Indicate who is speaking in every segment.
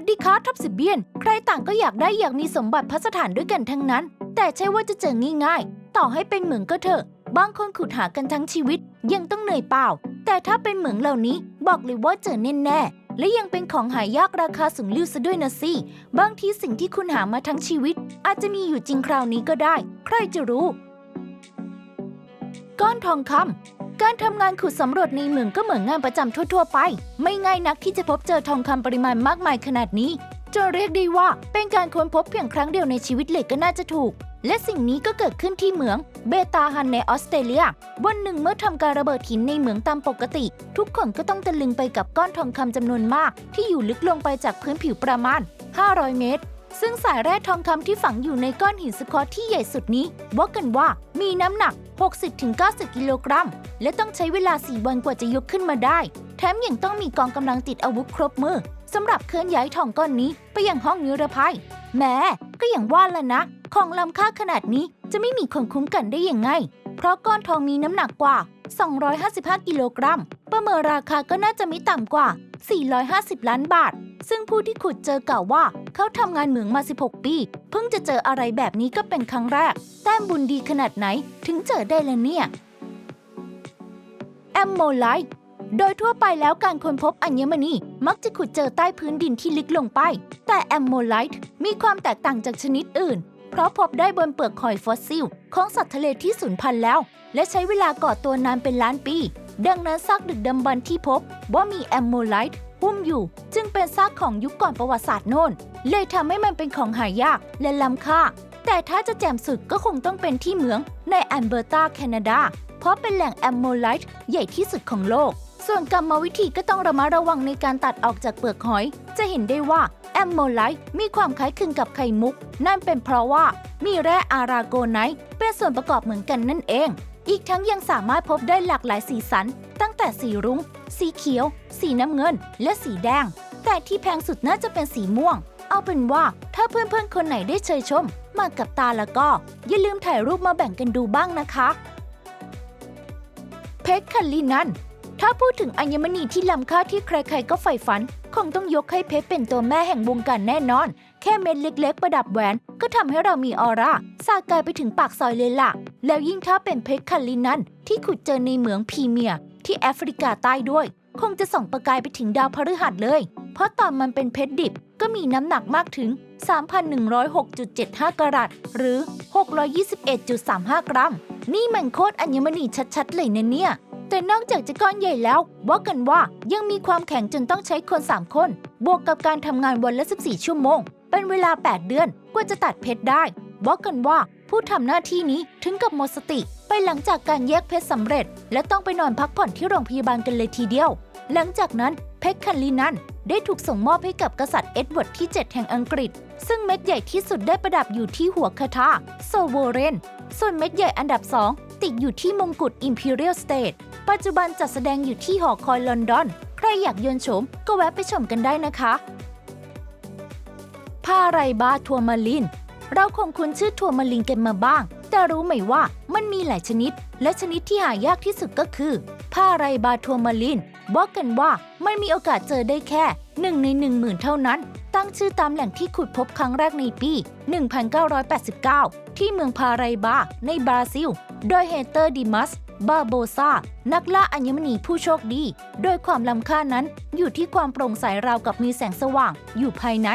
Speaker 1: สดีคะทับสิบเบียน ใครต่างก็อยากได้อยากมีสมบัติพัสถานด้วยกันทั้งนั้น แต่ใช่ว่าจะเจอง่ายๆ ต่อให้เป็นเหมืองก็เถอะ บางคนขุดหากันทั้งชีวิต ยังต้องเหนื่อยเปล่า แต่ถ้าเป็นเหมืองเหล่านี้บอกเลยว่าเจอแน่ๆและยังเป็นของหายากราคาสูงลิ่วซะด้วยนะสิ บางทีสิ่งที่คุณหามาทั้งชีวิต อาจจะมีอยู่จริงคราวนี้ก็ได้ ใครจะรู้ ก้อนทองคำ การทำงานขุดสำรวจในเหมืองก็เหมือนงานประจำทั่ว ๆ ไป ไม่ง่ายนักที่จะพบเจอทองคำปริมาณมากมายขนาดนี้จนเรียกได้ว่าเป็นการค้นพบเพียงครั้งเดียวในชีวิตเลยก็น่าจะถูก และสิ่งนี้ก็เกิดขึ้นที่เหมืองเบตาฮันในออสเตรเลีย วันหนึ่งเมื่อทำการระเบิดหินในเหมืองตามปกติ ทุกคนก็ต้องตะลึงไปกับก้อนทองคำจำนวนมาก ที่อยู่ลึกลงไปจากพื้นผิวประมาณ 500 เมตร ซึ่งสายแร่ทองคำที่ฝังอยู่ในก้อนหินสควอตที่ใหญ่สุดนี้ว่ากันว่ามีน้ำหนัก 60-90 กิโลกรัม และต้องใช้เวลา 4 วันกว่าจะยกขึ้นมาได้ แถมยังต้องมีกองกำลังติดอาวุธครบมือสำหรับเคลื่อนย้ายทองก้อนนี้ไปยังห้องนิรภัยแหม้ก็อย่างว่าละนะ ของล้ำค่าขนาดนี้จะไม่มีคนคุ้มกันได้ยังไง เพราะก้อนทองมีน้ำหนักกว่า 255 กิโลกรัม ประเมินราคาก็น่าจะไม่ต่ำกว่า 450 ล้านบาท ซึ่งผู้ที่ขุดเจอกล่าวว่า เขาทำงานเหมืองมา 16 ปี เพิ่งจะเจออะไรแบบนี้ก็เป็นครั้งแรก แต้มบุญดีขนาดไหนถึงเจอได้ละเนี่ยแอมโมไลท์โดยทั่วไปแล้วการค้นพบอัญมณี มักจะขุดเจอใต้พื้นดินที่ลึกลงไป แต่แอมโมไลท์มีความแตกต่างจากชนิดอื่น เพราะพบได้บนเปลือกหอยฟอสซิล ของสัตว์ทะเลที่สูญพันธุ์แล้ว และใช้เวลาก่อตัวนานเป็นล้านปี ดังนั้นซากดึกดำบรรที่พบว่ามีแอมโมไลท์หุ้มอยู่ จึงเป็นซากของยุคก่อนประวัติศาสตร์โน่น เลยทำให้มันเป็นของหายากและล้ำค่า แต่ถ้าจะแจ่มสุดก็คงต้องเป็นที่เหมืองในแอมเบอร์ตาแคนาดา เพราะเป็นแหล่งแอมโมไลท์ใหญ่ที่สุดของโลก ส่วนกรรมวิธีก็ต้องระมัดระวังในการตัดออกจากเปลือกหอย จะเห็นได้ว่าแอมโมไลท์มีความคล้ายคลึงกับไข่มุก นั่นเป็นเพราะว่ามีแร่อาราโกไนท์เป็นส่วนประกอบเหมือนกันนั่นเอง อีกทั้งยังสามารถพบได้หลากหลายสีสัน ตั้งแต่สีรุง้ง สีเขียว สีน้ำเงิน และสีแดง แต่ที่แพงสุดน่าจะเป็นสีม่วง เอาเป็นว่าถ้าเพื่อนๆคนไหนได้เชยชม มากับตาแล้วก็ อย่าลืมถ่ายรูปมาแบ่งกันดูบ้างนะคะเพชรคัลลินันถ้าพูดถึงอัญมณีที่ล้ำค่าที่ใครๆก็ใฝ่ฝัน คงต้องยกให้เพชรเป็นตัวแม่แห่งวงการแน่นอน แค่เม็ดเล็กๆ ประดับแหวน ก็ทำให้เรามีออร่าสาดกายไปถึงปากซอยเลยล่ะ แล้วยิ่งถ้าเป็นเพชรคัลลินันที่ขุดเจอในเหมืองพีเมีย ที่แอฟริกาใต้ด้วย คงจะส่องประกายไปถึงดาวพฤหัสเลย เพราะตอนมันเป็นเพชรดิบก็มีน้ำหนักมากถึง 3,106.75 กรัตหรือ 621.35 กรัม นี่มันโคตรอัญมณีชัดๆ เลยนะเนี่ย แต่นอกจากจะก้อนใหญ่แล้วว่ากันว่ายังมีความแข็งจนต้องใช้คน 3 คน บวกกับการทำงานวันละ 14 ชั่วโมง เป็นเวลา 8 เดือนกว่าจะตัดเพชรได้ว่ากันว่าผู้ทำหน้าที่นี้ถึงกับหมดสติ ไปหลังจากการแยกเพชรสำเร็จ และต้องไปนอนพักผ่อนที่โรงพยาบาลกันเลยทีเดียว หลังจากนั้นเพชรคันลีนันได้ถูกส่งมอบให้กับกษัตริย์เอ็ดเวิร์ดที่ 7 แห่งอังกฤษ ซึ่งเม็ดใหญ่ที่สุดได้ประดับอยู่ที่หัวคาถาโซโวเรน ส่วนเม็ดใหญ่อันดับ 2 ติดอยู่ที่มงกุฎ Imperial State ปัจจุบันจัดแสดงอยู่ที่หอคอยลอนดอน ใครอยากยนต์โฉมก็แวะไปชมกันได้นะคะ ผ้าไรบาทัวมาลิน เราคงคุ้นชื่อทัวมาลินกันมาบ้าง แต่รู้ไหมว่ามันมีหลายชนิด และชนิดที่หายากที่สุดก็คือ ผ้าไรบาทัวมาลิน บอกกันว่าไม่มีโอกาสเจอได้แค่หนึ่งในหนึ่งหมื่นเท่านั้น ตั้งชื่อตามแหล่งที่ขุดพบครั้งแรกในปี 1989 ที่เมืองพาไรบา ในบราซิล โดยเฮเตอร์ดิมัส บาโบซา นักล่าอัญมณีผู้โชคดี โดยความล้ำค่านั้นอยู่ที่ความโปร่งใสราวกับมีแสงสว่างอยู่ภายใน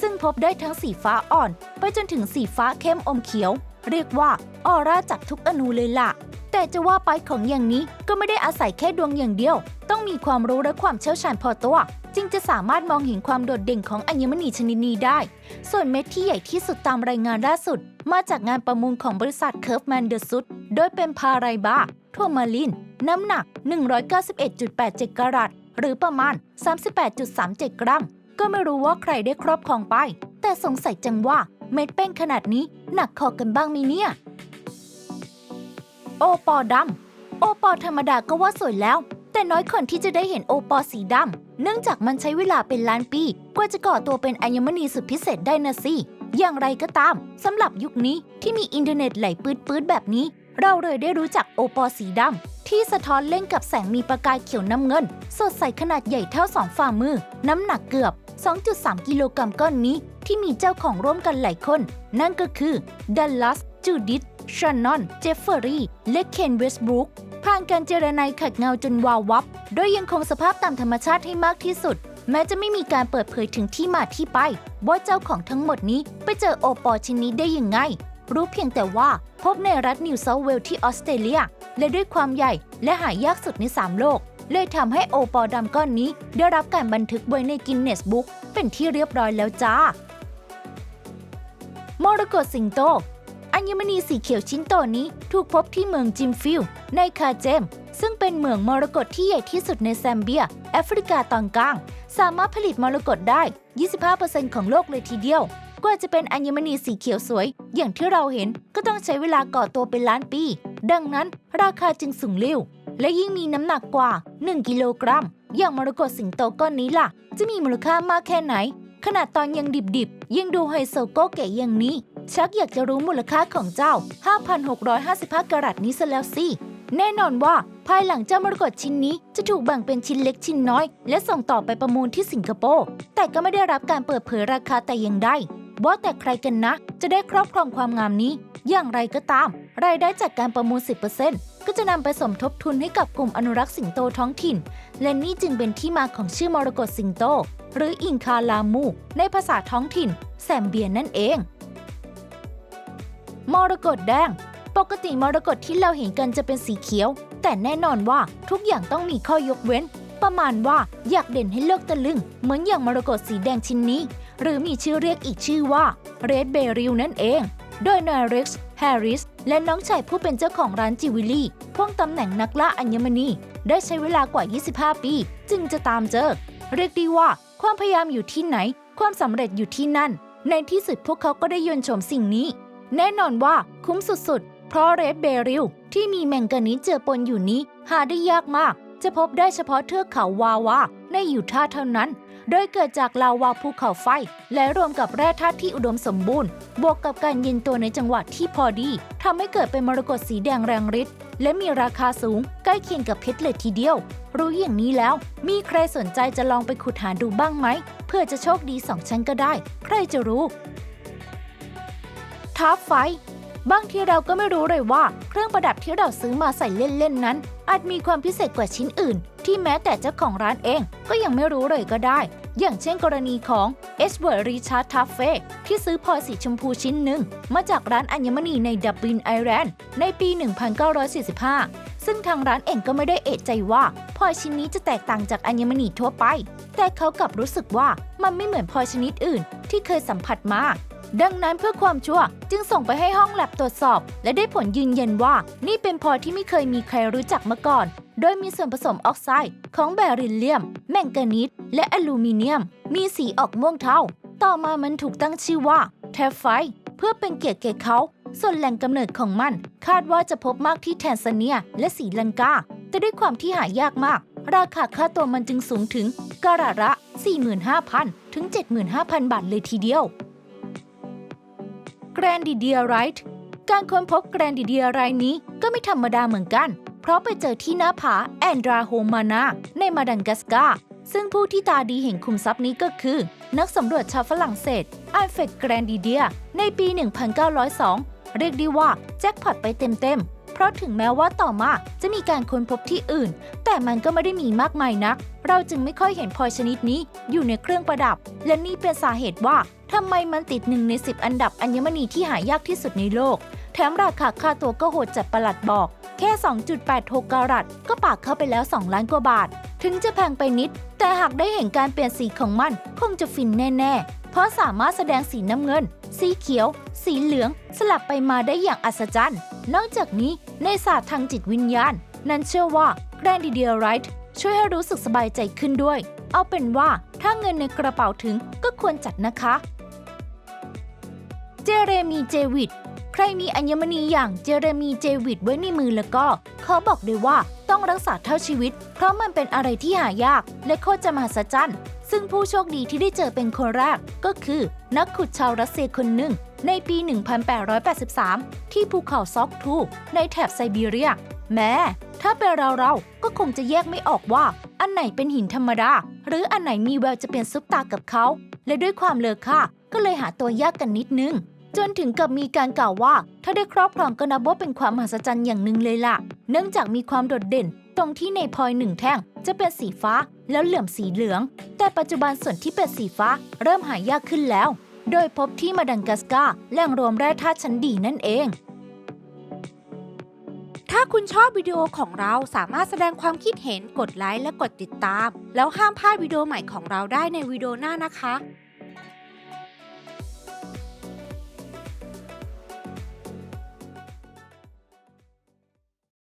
Speaker 1: ซึ่งพบได้ทั้งสีฟ้าอ่อน ไปจนถึงสีฟ้าเข้มอมเขียว เรียกว่าออร่าจากทุกอนูเลยล่ะ แต่จะว่าไปของอย่างนี้ก็ไม่ได้อาศัยแค่ดวงอย่างเดียว ต้องมีความรู้และความเชี่ยวชาญพอตัว จึงจะสามารถมองเห็นความโดดเด่นของอัญมณีชนิดนี้ได้ ส่วนเม็ดที่ใหญ่ที่สุดตามรายงานล่าสุด มาจากงานประมูลของบริษัทเคิร์ฟแมนเดอร์ซุดโดยเป็นพาไรบาทัวมาลิน น้ำหนัก 191.87 กรัตหรือประมาณ 38.37 กรัม ก็ไม่รู้ว่าใครได้ครอบครองไป แต่สงสัยจังว่าเม็ดแป้งขนาดนี้หนักคอกันบ้างไหมเนี่ย โอปอดำโอปอธรรมดาก็ว่าสวยแล้ว แต่น้อยคนที่จะได้เห็นโอปอสีดำเนื่องจากมันใช้เวลาเป็นล้านปี กว่าจะก่อตัวเป็นอัญมณีสุดพิเศษได้นะสิอย่างไรก็ตามสำหรับยุคนี้ที่มีอินเทอร์เน็ตไหลปื๊ดๆแบบนี้ เราเลยได้รู้จักโอปอสีดำที่สะท้อนเล่นกับแสงมีประกายเขียวน้ำเงิน สดใสขนาดใหญ่เท่าสองฝ่ามือ น้ำหนักเกือบ 2.3 กิโลกรัมก้อนนี้ที่มีเจ้าของร่วมกันหลายคน นั่นก็คือดัลลัส จูดิธชานนอน เจฟเฟอรี่ และเคนเวสบรูคผ่านการเจรไนขัดเงาจนวาววับ โดยยังคงสภาพตามธรรมชาติให้มากที่สุด แม้จะไม่มีการเปิดเผยถึงที่มาที่ไป ว่าเจ้าของทั้งหมดนี้ไปเจอโอปอชิ้นนี้ได้ยังไง รู้เพียงแต่ว่าพบในรัฐนิวเซาท์เวลส์ที่ออสเตรเลีย และด้วยความใหญ่และหายากสุดใน 3 โลก เลยทำให้โอปอดำก้อนนี้ ได้รับการบันทึกไว้ในกินเนสบุ๊กเป็นที่เรียบร้อยแล้วจ้ามรกตสิงโต อัญมณีสีเขียวชิ้นโตนี้ถูกพบที่เมืองจิมฟิลในคาเจม ซึ่งเป็นเมืองมรกตที่ใหญ่ที่สุดในแซมเบีย แอฟริกาตอนกลาง สามารถผลิตมรกตได้ 25%ของโลกเลยทีเดียว กว่าจะเป็นอัญมณีสีเขียวสวย อย่างที่เราเห็นก็ต้องใช้เวลาก่อตัวเป็นล้านปี ดังนั้นราคาจึงสูงเร็ว และยิ่งมีน้ำหนักกว่า 1 กิโลกรัม อย่างมรกตสิงโตก้อนนี้ล่ะ จะมีมูลค่ามากแค่ไหน ขนาดตอนยังดิบๆ ยังดูไฮโซโกเก๋อย่างนี้ ชักอยากจะรู้มูลค่าของเจ้า 5,655 กรัตนี้ซะแล้วสิ แน่นอนว่าภายหลังเจ้ามรกตชิ้นนี้จะถูกแบ่งเป็นชิ้นเล็กชิ้นน้อย และส่งต่อไปประมูลที่สิงคโปร์แต่ก็ไม่ได้รับการเปิดเผยราคาแต่อย่างใดว่าแต่ใครกันนะ จะได้ครอบครองความงามนี้ อย่างไรก็ตาม รายได้จากการประมูล 10% ก็จะนำไปสมทบทุนให้กับกลุ่มอนุรักษ์สิงโตท้องถิ่น และนี่จึงเป็นที่มาของชื่อมรกตสิงโต หรืออิงคาลามู ในภาษาท้องถิ่น แซมเบียนนั่นเอง มรกตแดง ปกติมรกตที่เราเห็นกันจะเป็นสีเขียว แต่แน่นอนว่าทุกอย่างต้องมีข้อยกเว้น ประมาณว่าอยากเด่นให้โลกตะลึง เหมือนอย่างมรกตสีแดงชิ้นนี้ หรือมีชื่อเรียกอีกชื่อว่าเรดเบริลนั่นเอง โดยนายเร็กซ์ แฮร์ริส และน้องชายผู้เป็นเจ้าของร้านจิวเวลรี่พ่วงตำแหน่งนักล่าอัญมณี ได้ใช้เวลากว่า 25 ปี จึงจะตามเจอ เรียกได้ว่าความพยายามอยู่ที่ไหน ความสำเร็จอยู่ที่นั่น ในที่สุดพวกเขาก็ได้ยนชมสิ่งนี้ แน่นอนว่าคุ้มสุดๆ เพราะเรดเบริลที่มีแมงกานีสเจือปนอยู่นี้ หาได้ยากมาก จะพบได้เฉพาะเทือกเขาวาวาในยูทาห์เท่านั้น โดยเกิดจากลาวาภูเขาไฟ และรวมกับแร่ธาตุที่อุดมสมบูรณ์ บวกกับการเย็นตัวในจังหวะที่พอดีทำให้เกิดเป็นมรกตสีแดงแรงฤทธิ์และมีราคาสูง ใกล้เคียงกับเพชรเลยทีเดียว รู้อย่างนี้แล้ว มีใครสนใจจะลองไปขุดหาดูบ้างไหมเพื่อจะโชคดีสองชั้นก็ได้ ใครจะรู้ทับไฟ บางทีเราก็ไม่รู้เลยว่า เครื่องประดับที่เราซื้อมาใส่เล่นๆนั้น อาจมีความพิเศษกว่าชิ้นอื่น ที่แม้แต่เจ้าของร้านเองก็ยังไม่รู้เลยก็ได้ อย่างเช่นกรณีของเอสเวิร์ดริชาร์ดทัฟเฟที่ซื้อพลอยสีชมพูชิ้นหนึ่ง มาจากร้านอัญมณีในดับลินไอร์แลนด์ในปี 1945 ซึ่งทางร้านเองก็ไม่ได้เอะใจว่าพลอยชิ้นนี้จะแตกต่างจากอัญมณีทั่วไป แต่เขากลับรู้สึกว่ามันไม่เหมือนพลอยชนิดอื่น ที่เคยสัมผัสมา ดังนั้นเพื่อความชัวร์จึงส่งไปให้ห้องแลบตรวจสอบ และได้ผลยืนยันว่า นี่เป็นพลอยที่ไม่เคยมีใครรู้จักมาก่อน โดยมีส่วนผสมออกไซด์ของแบริลเลียม แมงกานีสและอลูมิเนียม มีสีออกม่วงเทาต่อมามันถูกตั้งชื่อว่าแทฟไฟเพื่อเป็นเกียรติแก่เขา ส่วนแหล่งกำเนิดของมัน คาดว่าจะพบมากที่แทนซาเนียและสีลังกา แต่ด้วยความที่หายากมาก ราคาค่าตัวมันจึงสูงถึงกะระละ 45,000 ถึง 75,000 บาทเลยทีเดียว แกรนดิเดียไรท์การค้นพบแกรนดิเดียไรท์นี้ก็ไม่ธรรมดาเหมือนกัน เพราะไปเจอที่หน้าผาแอนดราโฮมานาในมาดังกัสกาซึ่งผู้ที่ตาดีเห็นคุมทรัพย์นี้ก็คือ นักสำรวจชาวฝรั่งเศสอัลเฟรดแกรนดิเดียในปี 1902 เรียกได้ว่าแจ็คพอตไปเต็มๆ เพราะถึงแม้ว่าต่อมาจะมีการค้นพบที่อื่น แต่มันก็ไม่ได้มีมากมายนัก เราจึงไม่ค่อยเห็นพลอยชนิดนี้อยู่ในเครื่องประดับ และนี่เป็นสาเหตุว่า ทำไมมันติดหนึ่งใน 10 อันดับอัญมณีที่หายากที่สุดในโลก แถมราคาค่าตัวก็โหดจัดประหลัดบอก แค่ 2.86 กรัตก็ปากเข้าไปแล้ว 2 ล้านกว่าบาท ถึงจะแพงไปนิด แต่หากได้เห็นการเปลี่ยนสีของมัน คงจะฟินแน่ ๆ เพราะสามารถแสดงสีน้ำเงิน สีเขียว สีเหลือง สลับไปมาได้อย่างอัศจรรย์ นอกจากนี้ในศาสตร์ทางจิตวิญญาณ นั้นเชื่อว่าแกรนดิเดียไรท์ช่วยให้รู้สึกสบายใจขึ้นด้วย เอาเป็นว่าถ้าเงินในกระเป๋าถึงก็ควรจัดนะคะ เจเรมีเจวิดใครมีอัญมณีอย่างเจเรมีเจวิดไว้ในมือแล้วก็ เขาบอกเลยว่าต้องรักษาเท่าชีวิต เพราะมันเป็นอะไรที่หายาก และโคตรจะมหัศจรรย์ซึ่งผู้โชคดีที่ได้เจอเป็นคนแรก ก็คือนักขุดชาวรัสเซียคนหนึ่ง ในปี 1883 ที่ภูเขาซอกทู ในแถบไซบีเรีย แม้ ถ้าเป็นเราเราก็คงจะแยกไม่ออกว่า อันไหนเป็นหินธรรมดา หรืออันไหนมีแววจะเป็นซุปตากับเขา และด้วยความเลอค่าก็เลยหาตัวยากกันนิดนึง จนถึงกับมีการกล่าวว่า ถ้าได้ครอบครองก็นับว่าเป็นความมหัศจรรย์อย่างหนึ่งเลยล่ะ เนื่องจากมีความโดดเด่น ตรงที่ในพลอยหนึ่งแท่งจะเป็นสีฟ้าแล้วเหลื่อมสีเหลือง แต่ปัจจุบันส่วนที่เป็นสีฟ้าเริ่มหายากขึ้นแล้ว โดยพบที่มาดังกัสกาแหล่งรวมแร่ธาตุชั้นดีนั่นเอง
Speaker 2: ถ้าคุณชอบวิดีโอของเราสามารถแสดงความคิดเห็นกดไลค์และกดติดตาม แล้วห้ามพลาดวิดีโอใหม่ของเราได้ในวิดีโอหน้านะคะ